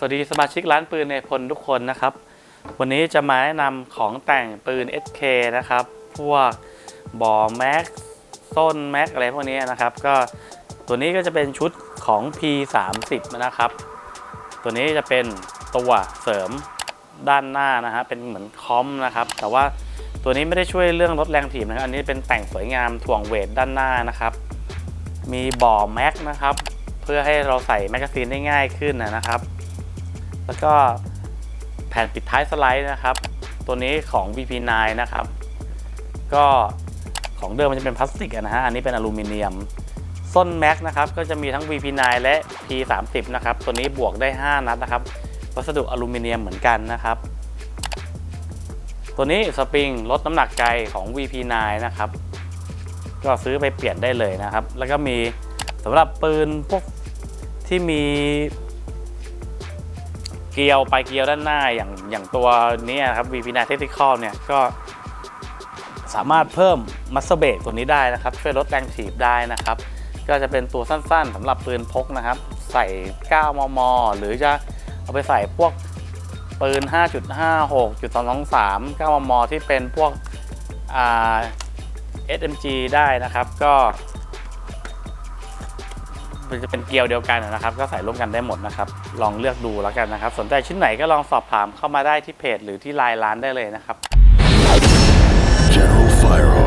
สวัสดีสมาชิกร้านปืนในพลทุกคนนะครับ วันนี้จะมาแนะนำของแต่งปืน SK นะครับ พวกบอแม็กส้นแม็กอะไรพวกนี้นะครับ ก็ตัวนี้ก็จะเป็นชุดของ P30 นะครับ ตัวนี้จะเป็นตัวเสริมด้านหน้านะฮะเป็นเหมือนคอมนะครับ แต่ว่าตัวนี้ไม่ได้ช่วยเรื่องลดแรงถีบนะครับอันนี้เป็นแต่งสวยงามถ่วงเวทด้านหน้านะครับ มีบ่อแม็กนะครับ เพื่อให้เราใส่แมกกาซีนได้ง่ายขึ้นนะครับ แล้วก็แผ่นปิดท้ายสไลด์นะครับ ตัวนี้ของ VP9 นะครับ ก็ของเดิมมันจะเป็นพลาสติกนะฮะ อันนี้เป็นอลูมิเนียม ส้นแม็กนะครับ ก็จะมีทั้ง VP9 และ P30 นะครับ ตัวนี้บวกได้ 5 นัดนะครับ วัสดุอลูมิเนียมเหมือนกันนะครับ ตัวนี้สปริงลดน้ำหนักใจของ VP9 นะครับ ก็ซื้อไปเปลี่ยนได้เลยนะครับ แล้วก็มีสำหรับปืนพวกที่มี เกลียวปลายเกลียวด้านหน้าอย่างอย่างตัวนี้ครับ VP9 Tactical เนี่ยก็สามารถเพิ่มมัสเ e เบรกตัวนี้ได้นะครับ ช่วยลดแรงถีบได้นะครับ ก็จะเป็นตัวสั้นๆสำหรับปืนพกนะครับ ใส่ 9 มม หรือจะเอาไปใส่พวกปืน 5.56 223 9 มม ที่เป็นพวกอ่า SMG ได้นะครับ ก็ มันจะเป็นเกลียวเดียวกันนะครับ ก็ใส่ร่วมกันได้หมดนะครับ ลองเลือกดูแล้วกันนะครับ สนใจชิ้นไหนก็ลองสอบถามเข้ามาได้ที่เพจ หรือที่ไลน์ร้านได้เลยนะครับ General Fire